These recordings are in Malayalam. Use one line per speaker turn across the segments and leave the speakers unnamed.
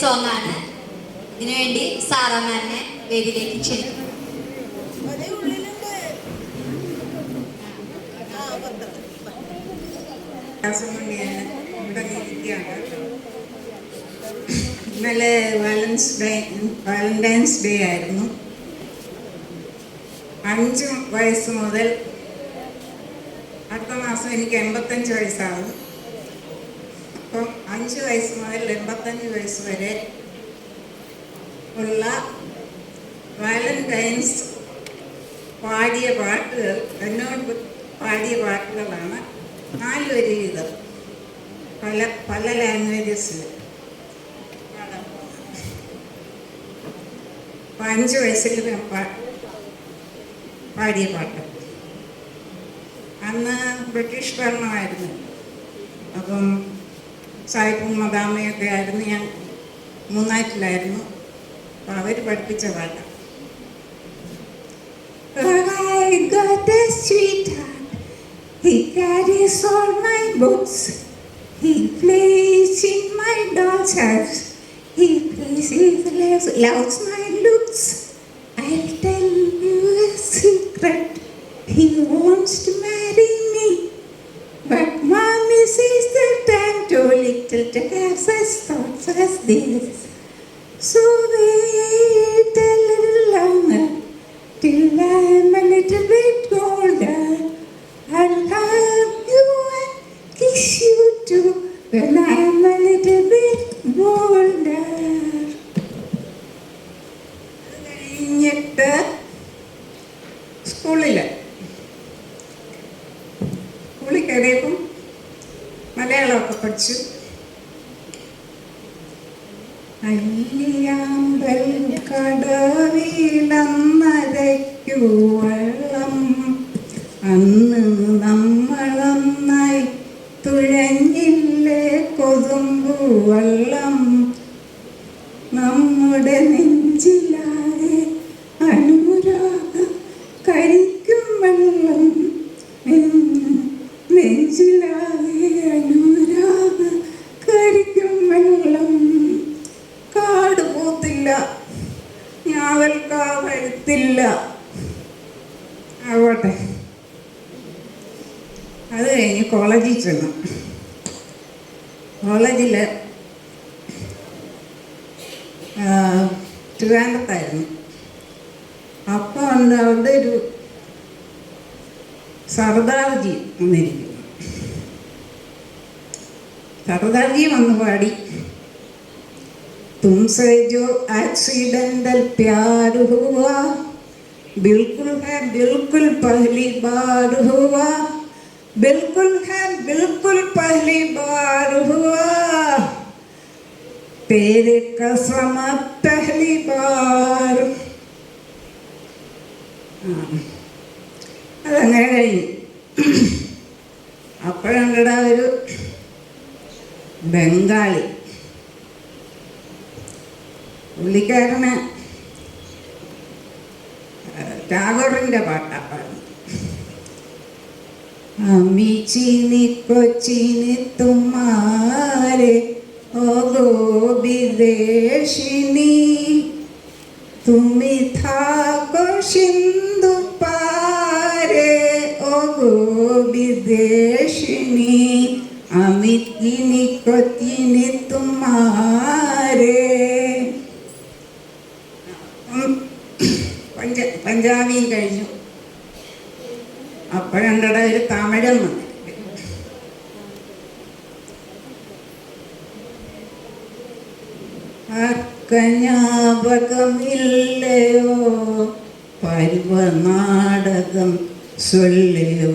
സോങ് ആണ്. ഇതിനുവേണ്ടി സാറാമാരിനെ വേദിയിലേക്ക്
ഇരിക്കുകയാണ്. ഇന്നലെ വാലൻസ് ഡേ വാലന്റൈൻസ് ഡേ ആയിരുന്നു. അഞ്ച് വയസ്സ് മുതൽ അടുത്ത മാസം എനിക്ക് എൺപത്തഞ്ച് വയസ്സാകും അഞ്ച് വയസ്സ് മുതൽ എൺപത്തഞ്ച് വയസ്സ് വരെ ഉള്ള വാലന്റൈൻസ് പാടിയ പാട്ടുകൾ എന്നോട് പാടിയ പാട്ടുകളാണ് നാല് വരി വീതം പല പല ലാംഗ്വേജസിൽ അഞ്ച് വയസ്സിൽ പാടിയ പാട്ട്. അന്ന് ബ്രിട്ടീഷ് ഭരണമായിരുന്നു. അപ്പം സായിപ്പും മദാമയൊക്കെ ആയിരുന്നു ഞാൻ മൂന്നാറ്റിലായിരുന്നു അപ്പം അവർ പഠിപ്പിച്ച പാട്ടാണ് I got a sweetheart. He carries all my books. He plays in my doll's house. He plays his loves, loves my as this. So wait a little longer till I'm a little bit older. I'll hug you and kiss you too when I'm a little bit older. കഴിഞ്ഞിട്ട് സ്കൂളിൽ സ്കൂളിൽ കയറിയപ്പം മലയാളമൊക്കെ പഠിച്ചു കടവിലന്നരയ്ക്കു വെള്ളം. അന്ന് നമ്മളന്നായി തുഴഞ്ഞില്ലേ കൊതുമ്പു വെള്ളം. നമ്മുടെ നെഞ്ചിലാകെ കഴിഞ്ഞ് കോളേജിൽ ചെന്നു കോളേജിൽ ട്രിവാൻഡത്തായിരുന്നു അപ്പോൾ ഉണ്ട് അവിടെ ഒരു സർദാർജി വന്നിരിക്കുന്നു സർദാർജി വന്ന് പാടി तुमसे जो एक्सीडेंटल प्यार हुआ बिल्कुल है बिल्कुल पहली बार हुआ बिल्कुल है बिल्कुल पहली बार हुआ तेरे कसम पहली बार ആ. അതങ്ങനെ കഴിഞ്ഞു അപ്പോഴാണ് ഒരു ബംഗാളി പുള്ളിക്കാരന് ടാഗോറിൻ്റെ പാട്ടാണ് പാടുന്നത് അമ്മി ചീനി കൊച്ചിനി തുമ്മാരെ ഓ ഗോപിദേശിനി തുമി ഥാകോ സിന്ധു പാരെ ഓ ഗോപിദേശിനി അമിത്തിനി കൊത്തിനി തുമ്മാരെ ഉം. പഞ്ച പഞ്ചാബിയും കഴിഞ്ഞു അപ്പൊ രണ്ടിടയിൽ തമിഴൻ വന്നിട്ടുണ്ട് അക്കഞ്ഞാപകമില്ലയോ പരുവനാടകം ചൊല്ലയോ?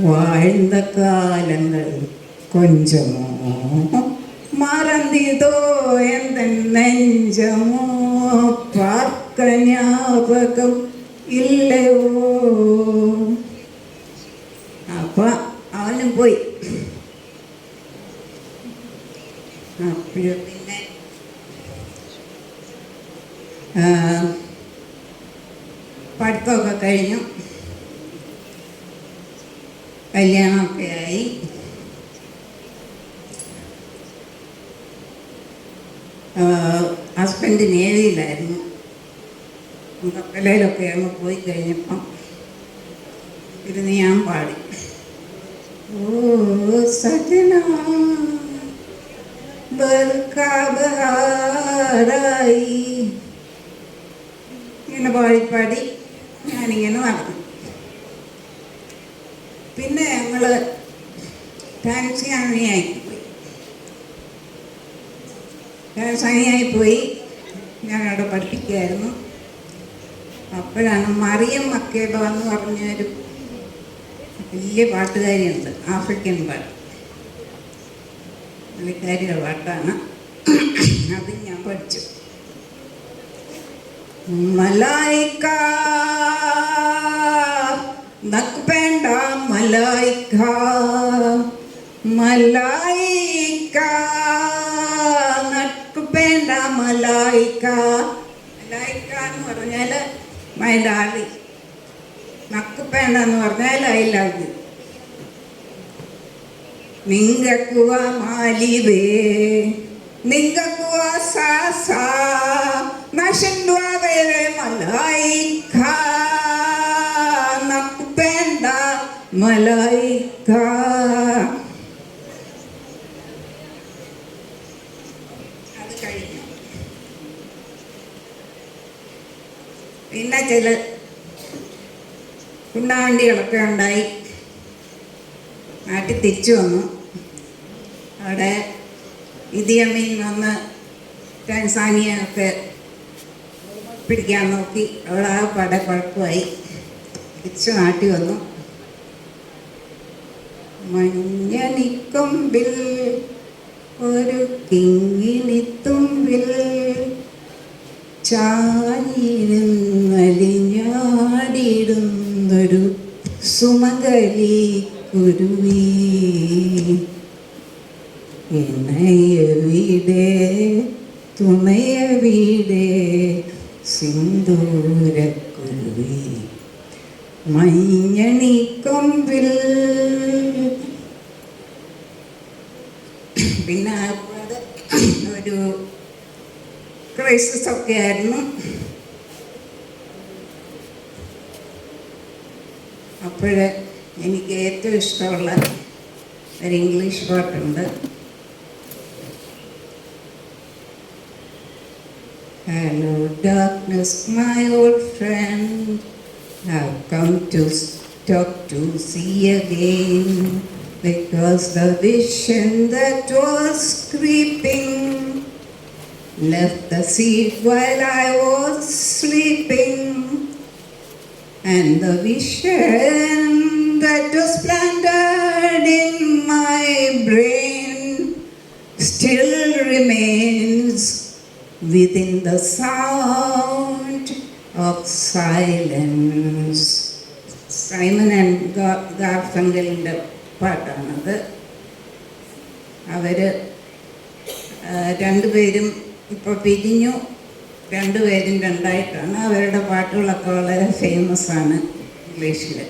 വാഴ്ന്ന കാലങ്ങൾ കൊഞ്ചമോ? മറന്നിതോ എന്ത നെഞ്ചമോ? പാർക്കഞ്ഞാപകം ഇല്ലയോ? പഠിത്തമൊക്കെ കഴിഞ്ഞു. കല്യാണമൊക്കെ ആയി. ഹസ്ബൻഡ് നേവിയിലായിരുന്നു. കപ്പലയിലൊക്കെ അങ്ങ് പോയി കഴിഞ്ഞപ്പം ഇരുന്ന് ഞാൻ പാടി. ഓ സജന ബർക്കാബഹാറായി ഇങ്ങനെ പാടി പാടി ഞാനിങ്ങനെ നടന്നു പിന്നെ ഞങ്ങൾ ടാൻസിയാനിയായി പോയി. ടാൻസാനിയായി പോയി. ഞാനവിടെ പഠിപ്പിക്കുകയായിരുന്നു അപ്പോഴാണ് മറിയം മക്കേബ എന്ന് പറഞ്ഞൊരു വലിയ പാട്ടുകാരിയുണ്ട് ആഫ്രിക്കൻ പാട്ട്. പുള്ളിക്കാരിയുടെ പാട്ടാണ്. അത് ഞാൻ പഠിച്ചു. മലായിക്ക. നക്പേണ്ട മലായിക്ക. മലായിക്ക. നക്പേണ്ട മലായിക്ക. മലായിക്ക എന്ന് പറഞ്ഞാൽ മൈലാളി. നക്കുപേണ്ട എന്ന് പറഞ്ഞാൽ ഐ ലവ് യു നിങ്ങക്കുവ മാലിവേ. നിങ്ങക്കുവ സാ നശന്വ പിന്നെ ചില കുണ്ടാവണ്ടികളൊക്കെ ഉണ്ടായി നാട്ടിൽ തിരിച്ചു വന്നു. അവിടെ ഇതിയമ്മയിൽ വന്ന് ടാൻസാനിയ ഒക്കെ പിടിക്കാൻ നോക്കി. അവൾ ആ പട കുഴപ്പമായി തിരിച്ചു നാട്ടി വന്നു. മഞ്ഞനിക്കൊമ്പിൽ ഒരു കിങ്ങിണിത്തുമ്പിൽ ചാഞ്ഞിരുന്നലിഞ്ഞാടിടുന്നൊരു സുമകലി കുരുവി തുണയ തുണയവിടെ സിന്ദൂരക്കുരുവി മഞ്ഞണിക്കൊമ്പിൽ. പിന്നെ അത് ഒരു ക്രൈസിസ് ഒക്കെ ആയിരുന്നു. അപ്പോഴ് എനിക്ക് ഏറ്റവും ഇഷ്ടമുള്ള ഒരു ഇംഗ്ലീഷ് പാട്ടുണ്ട്. Hello, darkness, my old friend. I've come to talk to see again. Because the vision that was creeping left the seat while I was sleeping. And the vision that was planted in my brain still remains within the sound of silence. Simon and ഗാർഫങ്കലിന്റെ പാട്ടാണത്. അവർ രണ്ടുപേരും ഇപ്പോൾ പിരിഞ്ഞു. രണ്ടുപേരും രണ്ടായിട്ടാണ്. അവരുടെ പാട്ടുകളൊക്കെ വളരെ ഫേമസ് ആണ് ഇംഗ്ലീഷിൽ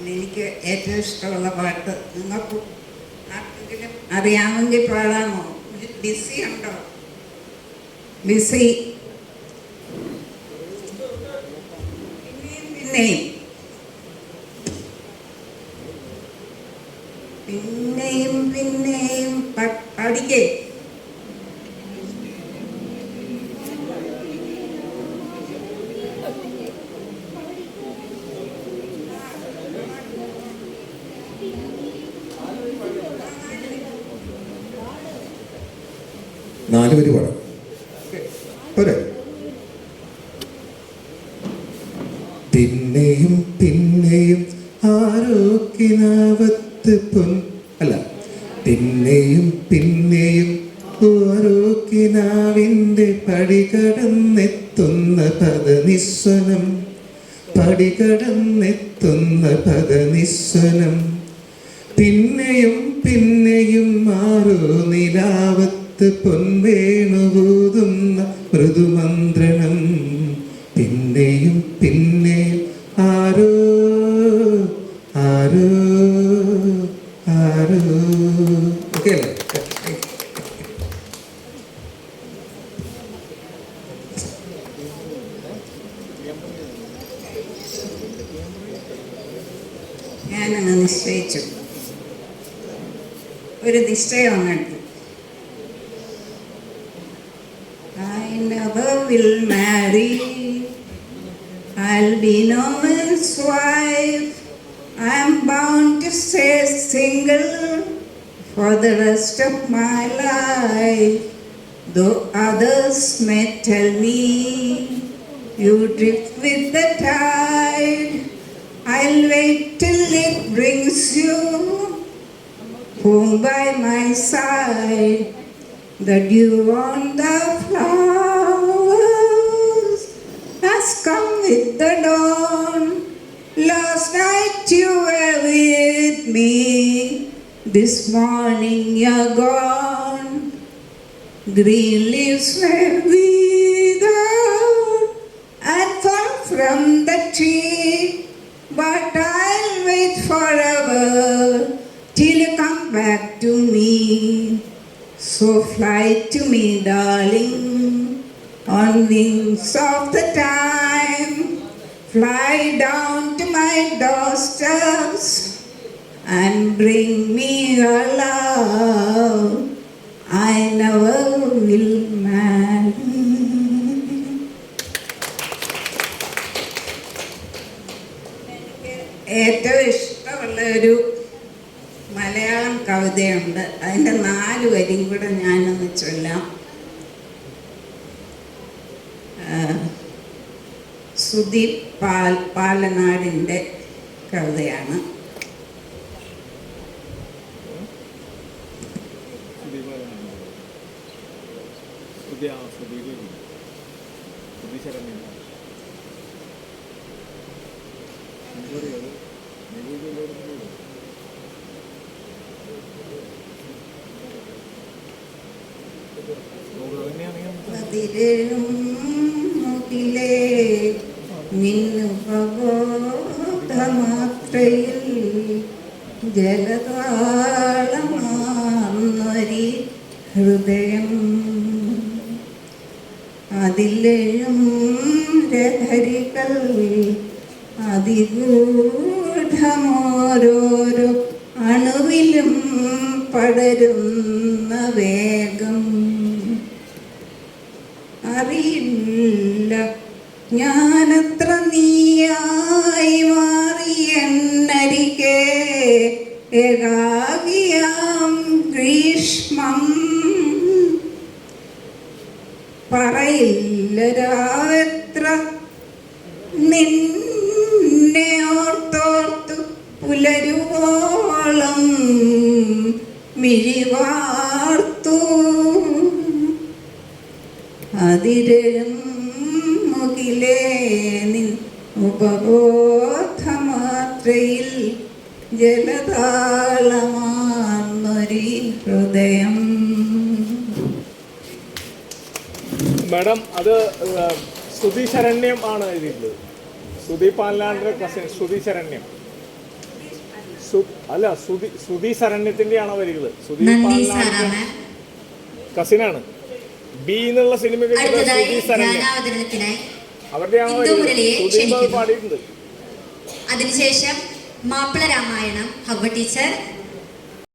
എനിക്ക് ഏറ്റവും ഇഷ്ടമുള്ള പാട്ട് നിങ്ങൾക്ക് ആർക്കെങ്കിലും അറിയാമെങ്കിൽ പാടാമോ? ബിസി ഉണ്ടോ? ബിസി പിന്നെയും പിന്നെയും.
നാല് വരി പാടാം പോരെ. പിന്നെയും പിന്നെയും ആരോഗ്യനാവത്ത് പൊൻ അല്ല പിന്നെയും പിന്നെയും ഓരോക്കിനാവിന്റെ പടികടന്നെത്തുന്ന പദനിസ്വനം. പടികടന്നെത്തുന്ന പദനിസ്വനം. പിന്നെയും പിന്നെയും ആരോ നിലാവത്ത് പൊൻവേണുകൂതുന്ന മൃദുമന്ത്രണം പിന്നെയും പിന്നെയും ആരോ ആരോ ആരോ. ഓക്കെ അല്ലേ?
ഞാനങ്ങ് നിശ്ചയിച്ചു. ഒരു നിശ്ചയം അങ്ങ് bound to stay single for the rest of my life. Though others may tell me you drift with the tide, I'll wait till it brings you home by my side. The dew on the flowers has come with the dawn. Last night you were with me, this morning you're gone. Green leaves were withered and fall from the tree, but I'll wait forever till you come back to me. So fly to me, darling, on wings of the time. Fly down my doorsteps and bring me your love. I never will marry. ഏറ്റവും ഇഷ്ടമുള്ള ഒരു മലയാളം കവിതയുണ്ട് അതിന്റെ നാല് വരിയും കൂടെ ഞാനൊന്ന് ചൊല്ലാം ആ, സുദീപ് പാൽ പാലനാടിന്റെ കവിതയാണ്.
പുതിയ സുദീപ്
മുകിലേ നിന്നുപബോധമാത്രയിൽ ജലതാളമാർന്നൊരി ഹൃദയം. അതിലെഴും രഹരികൾ അതിഗൂഢമോരോരോ അണുവിലും പടരുന്ന വേഗം. അറിയില്ല ഞാനത്ര നീയായി മാറി എന്നരികെ ഏകാകിയാം ഗ്രീഷ്മം. പറയില്ല രാത്ര നിന്നെ ഓർത്തോർത്തു പുലരുവോളം മിഴിവാർത്തു. അതിരും മുകിലേ നിൻ ഉപബോധമാത്രയിൽ ജലതാളമാന്നൊരി ഹൃദയം.
മാഡം അത് ശ്രുതി ശരണ്യം ആണ് എഴുതിയിട്ടുള്ളത്. ശ്രുതി പാലാണ്ടിന്റെ കസിൻ ശ്രുതി ശരണ്യം. അല്ല ശ്രുതി ശ്രുതി ശരണ്യത്തിന്റെയാണ് വരികൾ ശ്രുതി
നന്ദി
പാലാണ്ടിന്റെ കസിനാണ് ബി എന്നുള്ള
സിനിമകളിൽ
ശ്രുതി ശരണ്യം.
ക്ഷണിക്കുന്നു. അതിനുശേഷം മാപ്പിള രാമായണം ഹവ ടീച്ചർ